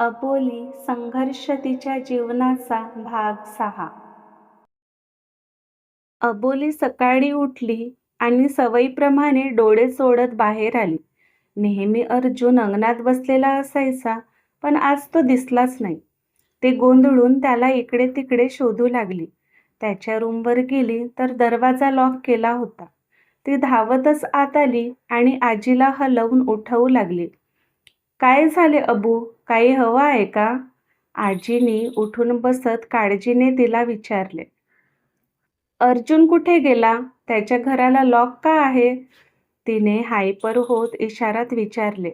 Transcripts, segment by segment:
अबोली संघर्ष तिच्या जीवनाचा भाग सहा. अबोली सकाळी उठली आणि सवयीप्रमाणे डोळे सोडत बाहेर आली. नेहमी अर्जुन अंगणात बसलेला असायचा पण आज तो दिसलाच नाही. ते गोंधळून त्याला इकडे तिकडे शोधू लागली. त्याच्या रूमवर गेली तर दरवाजा लॉक केला होता. ती धावतच आत आली आणि आजीला हलवून उठवू लागली. काय झाले अबू? काही हवं आहे का? आजीनी उठून बसत काळजीने तिला विचारले. अर्जुन कुठे गेला? त्याच्या घराला लॉक का आहे? तिने हायपर होत इशारात विचारले.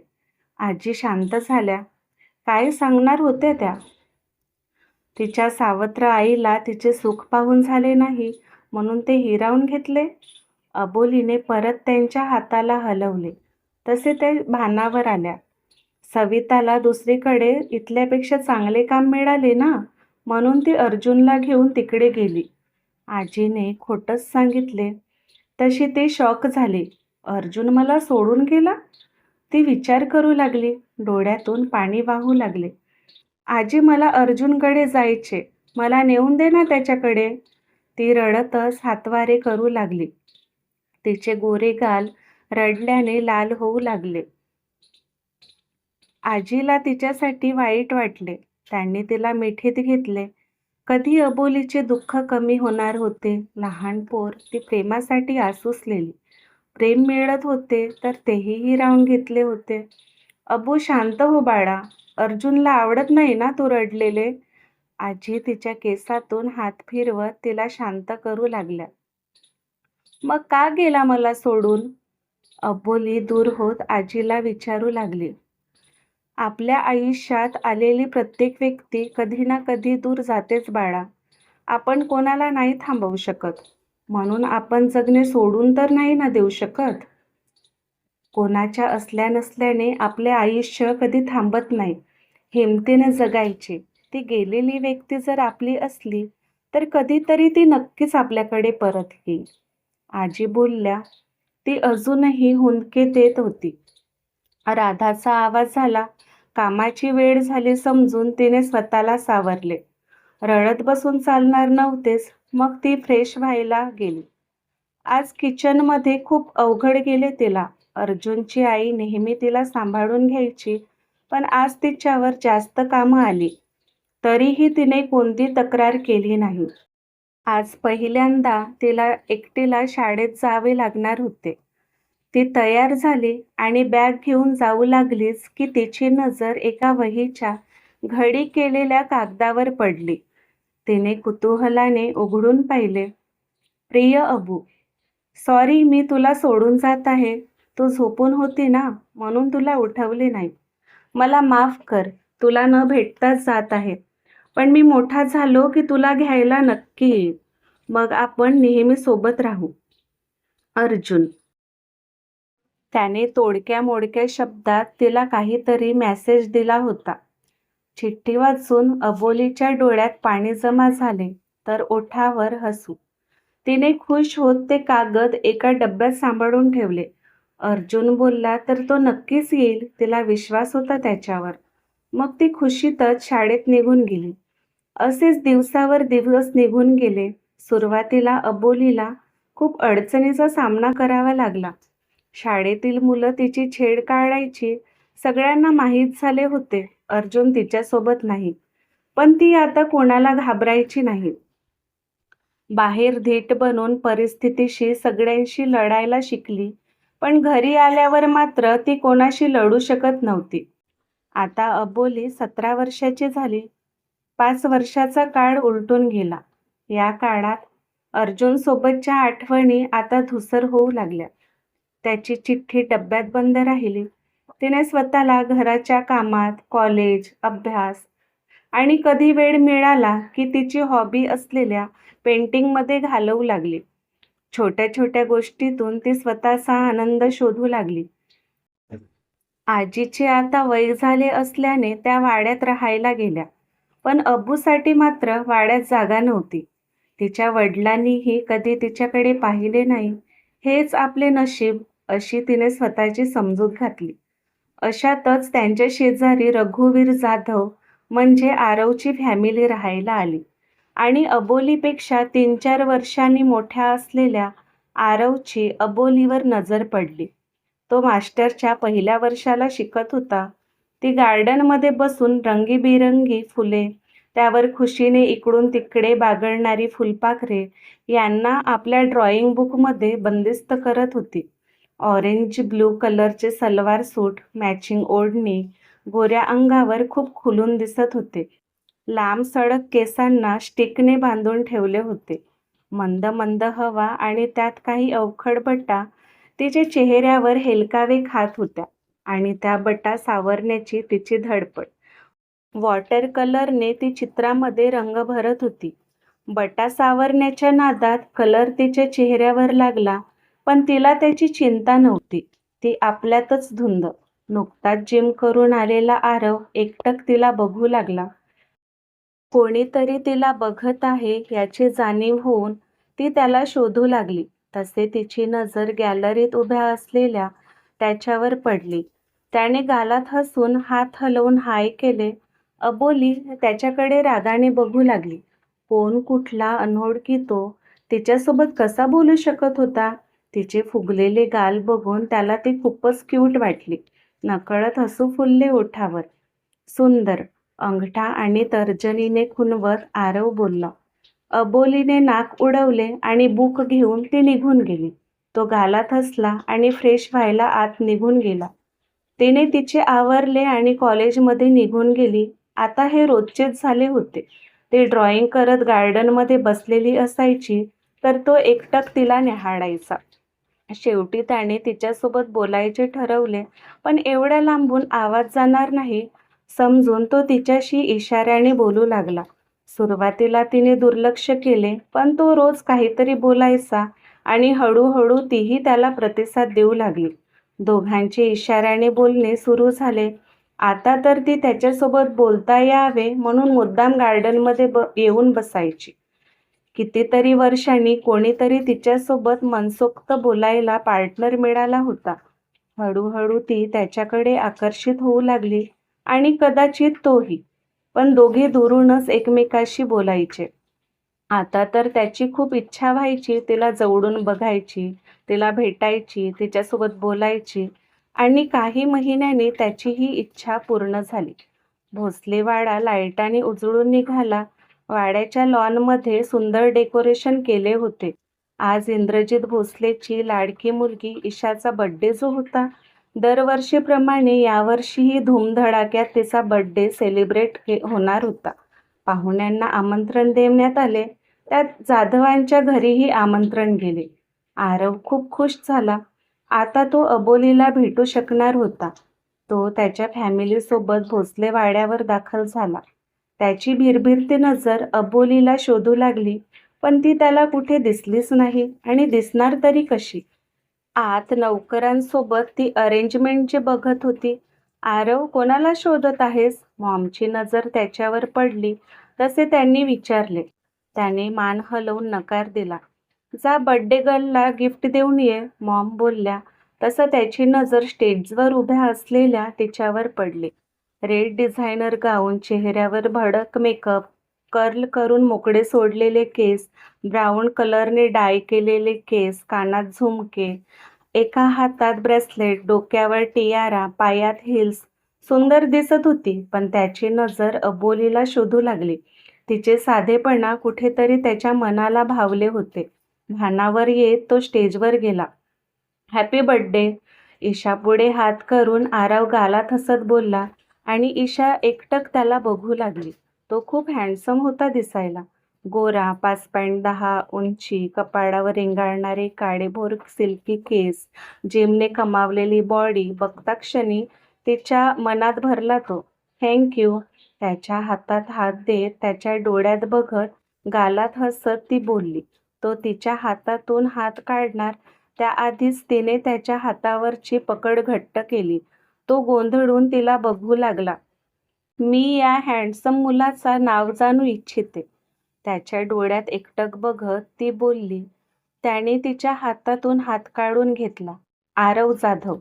आजी शांत झाल्या. काय सांगणार होत्या त्या? तिच्या सावत्र आईला तिचे सुख पाहून झाले नाही म्हणून ते हिरावून घेतले. अबोलीने परत त्यांच्या हाताला हलवले. तसे ते भानावर आल्या. सविताला दुसरीकडे इथल्यापेक्षा चांगले काम मिळाले ना म्हणून ती अर्जुनला घेऊन तिकडे गेली. आजीने खोटंच सांगितले. तशी ती शॉक झाली. अर्जुन मला सोडून गेला? ती विचार करू लागली. डोळ्यातून पाणी वाहू लागले. आजी मला अर्जुनकडे जायचे. मला नेऊन दे ना त्याच्याकडे. ती रडतच हातवारे करू लागली. तिचे गोरे गाल रडल्याने लाल होऊ लागले. आजीला तिच्यासाठी वाईट वाटले. त्यांनी तिला मिठीत घेतले. कधी अबोलीचे दुःख कमी होणार होते. लहान पोर ती प्रेमासाठी आसुसलेली. प्रेम मिळत होते तर तेही हिरावून घेतले होते. अबू शांत हो बाळा. अर्जुनला आवडत नाही ना तू रडलेले? आजी तिच्या केसातून हात फिरवत तिला शांत करू लागल्या. मग का गेला मला सोडून? अबोली दूर होत आजीला विचारू लागली. आपल्या आयुष्यात आलेली प्रत्येक व्यक्ती कधी ना कधी दूर जातेच बाळा. आपण कोणाला नाही थांबवू शकत. म्हणून आपण जगणे सोडून तर नाही ना देऊ शकत. कोणाच्या असल्या नसल्याने आपले आयुष्य कधी थांबत नाही. हिमतीने जगायचे. ती गेलेली व्यक्ती जर आपली असली तर कधीतरी ती नक्कीच आपल्याकडे परत येईल आजी बोलल्या ती अजूनही हुंदके देत होती. राधाचा आवाज झाला. कामाची वेळ झाली समजून तिने स्वतःला सावरले. रडत बसून चालणार नव्हतेच मग ती फ्रेश व्हायला गेली. आज किचनमध्ये खूप अवघड गेले तिला. अर्जुनची आई नेहमी तिला सांभाळून घ्यायची पण आज तिच्यावर जास्त कामं आली. तरीही तिने कोणती तक्रार केली नाही. आज पहिल्यांदा तिला एकटीला शाळेत जावे लागणार होते. ती तयार झाली आणि बॅग घेऊन जाऊ लागलीच की तिची नजर एका वहीच्या घडी केलेल्या कागदावर पडली. तिने कुतूहलाने उघडून पाहिले. प्रिय अबू सॉरी मी तुला सोडून जात आहे. तू झोपून होती ना म्हणून तुला उठवले नाही. मला माफ कर तुला न भेटताच जात आहे. पण मी मोठा झालो की तुला घ्यायला नक्की येईल मग आपण नेहमी सोबत राहू. अर्जुन त्याने तोडक्या मोडक्या शब्दात तिला काहीतरी मॅसेज दिला होता. चिठ्ठी वाचून अबोलीच्या डोळ्यात पाणी जमा झाले तर ओठावर हसू. तिने खुश होत ते कागद एका डब्यात सांभाळून ठेवले. अर्जुन बोलला तर तो नक्कीच येईल? तिला विश्वास होता त्याच्यावर. मग ती खुशीतच शाळेत निघून गेली. असेच दिवसावर दिवस निघून गेले. सुरुवातीला अबोलीला खूप अडचणीचा सामना करावा लागला. शाळेतील मुलं तिची छेड काढायची. सगळ्यांना माहीत झाले होते. अर्जुन तिच्यासोबत नाही. पण ती आता कोणाला घाबरायची नाही. बाहेर धीट बनून परिस्थितीशी सगळ्यांशी लढायला शिकली. पण घरी आल्यावर मात्र ती कोणाशी लढू शकत नव्हती. आता अबोली सतरा वर्षाची झाली. पाच वर्षाचा काळ उलटून गेला. या काळात अर्जुनसोबतच्या आठवणी आता धुसर होऊ लागल्या. त्याची चिठ्ठी डब्यात बंद राहिली. तिने स्वतःला घराच्या कामात कॉलेज अभ्यास आणि कधी वेळ मिळाला की तिची हॉबी असलेल्या पेंटिंगमध्ये घालवू लागली. छोट्या छोट्या गोष्टीतून ती स्वतःचा आनंद शोधू लागली. आजीचे आता वय झाले असल्याने त्या वाड्यात राहायला गेल्या. पण अबूसाठी मात्र वाड्यात जागा नव्हती. तिच्या वडिलांनीही कधी तिच्याकडे पाहिले नाही. हेच आपले नशीब. अशी तिने स्वतःची समजूत घातली. अशातच त्यांच्या शेजारी रघुवीर जाधव म्हणजे आरवची फॅमिली राहायला आली. आणि अबोलीपेक्षा तीन चार वर्षांनी मोठ्या असलेल्या आरवची अबोलीवर नजर पडली. तो मास्टरच्या पहिल्या वर्षाला शिकत होता. ती गार्डनमध्ये बसून रंगीबिरंगी फुले त्यावर खुशीने इकडून तिकडे बागडणारी फुलपाखरे यांना आपल्या ड्रॉइंग बुकमध्ये बंदिस्त करत होती. ऑरेंज ब्लू कलरचे सलवार सूट मॅचिंग ओढणी गोऱ्या अंगावर खूप खुलून दिसत होते. लांब सडक केसांना स्टिकने बांधून ठेवले होते. मंद मंद हवा आणि त्यात काही अवखड बट्टा तिच्या चेहऱ्यावर हेलकावे खात होत्या आणि त्या बट्टा सावरण्याची तिची धडपड. वॉटर कलरने ती चित्रामध्ये रंग भरत होती. बटा सावरण्याच्या नादात कलर तिच्या चेहऱ्यावर लागला पण तिला त्याची चिंता नव्हती. ती आपल्यातच धुंद. नुकताच जिम करून आलेला आरव एकटक तिला बघू लागला. कोणीतरी तिला बघत आहे याची जाणीव होऊन ती त्याला शोधू लागली. तसे तिची नजर गॅलरीत उभ्या असलेल्या त्याच्यावर पडली. त्याने गालात हसून हात हलवून हाय केले. अबोली त्याच्याकडे रागाने बघू लागली. कोण कुठला अनोळखी तो? तिच्यासोबत कसा बोलू शकत होता? तिचे फुगलेले गाल बघून त्याला ती खूपच क्यूट वाटली. नकळत हसू फुलले ओठावर. सुंदर अंगठा आणि तर्जनीने खुनवत आरव बोलला. अबोलीने नाक उडवले आणि बुक घेऊन ती निघून गेली. तो गालात हसला आणि फ्रेश व्हायला आत निघून गेला. तिने तिचे आवरले आणि कॉलेजमध्ये निघून गेली. आता हे रोजचेच झाले होते. ते ड्रॉइंग करत गार्डनमध्ये बसलेली असायची तर तो एकटक तिला निहाळायचा शेवटी त्याने तिच्यासोबत बोलायचे ठरवले पण एवढ्या लांबून आवाज जाणार नाही समजून तो तिच्याशी इशाऱ्याने बोलू लागला. सुरुवातीला तिने दुर्लक्ष केले पण तो रोज काहीतरी बोलायचा आणि हळूहळू तीही त्याला प्रतिसाद देऊ लागली. दोघांचे इशाऱ्याने बोलणे सुरू झाले. आता तर ती त्याच्यासोबत बोलता यावे म्हणून मुद्दाम गार्डनमध्ये ब येऊन बसायची. कितीतरी वर्षांनी कोणीतरी तिच्यासोबत मनसोक्त बोलायला पार्टनर मिळाला होता. हळूहळू ती त्याच्याकडे आकर्षित होऊ लागली आणि कदाचित तोही. पण दोघे दुरूनच एकमेकाशी बोलायचे. आता तर त्याची खूप इच्छा व्हायची तिला जवळून बघायची तिला भेटायची तिच्यासोबत बोलायची आणि काही महिन्यांनी त्याची ही इच्छा पूर्ण झाली. भोसलेवाडा लाईटाने उजळून निघाला वाड्याच्या लॉनमध्ये सुंदर डेकोरेशन केले होते. आज इंद्रजित भोसलेची लाडकी मुलगी ईशाचा बड्डे जो होता दरवर्षीप्रमाणे यावर्षीही धूमधडाक्यात तिचा बड्डे सेलिब्रेट होणार होता. पाहुण्यांना आमंत्रण देण्यात आले त्यात जाधवांच्या घरीही आमंत्रण गेले. आरव खूप खुश झाला. आता तो अबोलीला भेटू शकणार होता. तो त्याच्या फॅमिलीसोबत भोसले वाड्यावर दाखल झाला. त्याची भिरभिरती नजर अबोलीला शोधू लागली पण ती त्याला कुठे दिसलीच नाही आणि दिसणार तरी कशी? आत नौकरांसोबत ती अरेंजमेंटचे बघत होती. आरव कोणाला शोधत आहेस? मॉमची नजर त्याच्यावर पडली तसे त्यांनी विचारले. त्याने मान हलवून नकार दिला. जा बड्डे गर्लला गिफ्ट देऊन ये मॉम बोलल्या. तसं त्याची नजर स्टेजवर उभ्या असलेल्या तिच्यावर पडली. रेड डिझायनर गाऊन चेहऱ्यावर भडक मेकअप कर्ल करून मोकळे सोडलेले केस ब्राऊन कलरने डाय केलेले केस कानात झुमके एका हातात ब्रेसलेट डोक्यावर टियारा पायात हिल्स. सुंदर दिसत होती पण त्याची नजर अबोलीला शोधू लागली. तिचे साधेपणा कुठेतरी त्याच्या मनाला भावले होते. भानावर येत तो स्टेजवर गेला. हॅपी बड्डे ईशापुढे हात करून आराव गालात हसत बोलला आणि ईशा एकटक त्याला बघू लागली. तो खूप हँडसम होता दिसायला. गोरा पाच पॉईंट दहा उंची कपाडावर रेंगाळणारे काळेभोर सिल्की केस जिमने कमावलेली बॉडी बघता क्षणी तिच्या मनात भरला तो. थँक्यू त्याच्या हातात हात देत त्याच्या डोळ्यात बघत गालात हसत ती बोलली. तो तिच्या हातातून हात काढणार त्याआधीच तिने त्याच्या हातावरची पकड घट्ट केली. तो गोंधळून तिला बघू लागला मी या हँडसम मुलाचा नाव जाणू इच्छिते त्याच्या डोळ्यात एकटक बघत ती बोलली त्याने तिच्या हातातून हात काढून घेतला आरव जाधव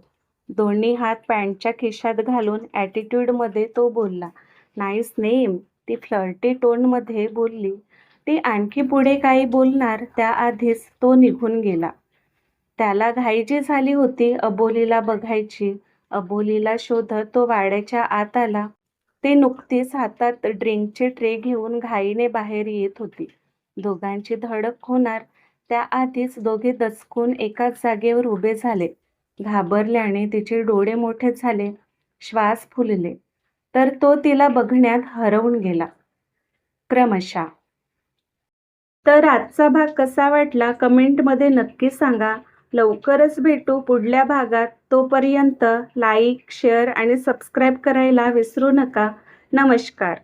दोन्ही हात पॅन्टच्या खिशात घालून ॲटिट्यूडमध्ये तो बोलला. नाईस नेम ती फ्लर्टी टोनमध्ये बोलली. ती आणखी पुढे काही बोलणार त्याआधीच तो निघून गेला. त्याला घाई जी झाली होती अबोलीला बघायची. अबोलीला शोधत तो वाड्याच्या आत आला. ते नुकतीच हातात ड्रिंकची ट्रे घेऊन घाईने बाहेर येत होती. दोघांची धडक होणार त्याआधीच दोघे दचकून एकाच जागेवर उभे झाले. घाबरल्याने तिचे डोळे मोठे झाले, श्वास फुलले. तर तो तिला बघण्यात हरवून गेला. क्रमशः. तर आजचा भाग कसा वाटला कमेंटमध्ये नक्की सांगा. लवकरच भेटू पुढल्या भागात. तोपर्यंत लाईक, शेअर आणि सबस्क्राईब करायला विसरू नका. नमस्कार.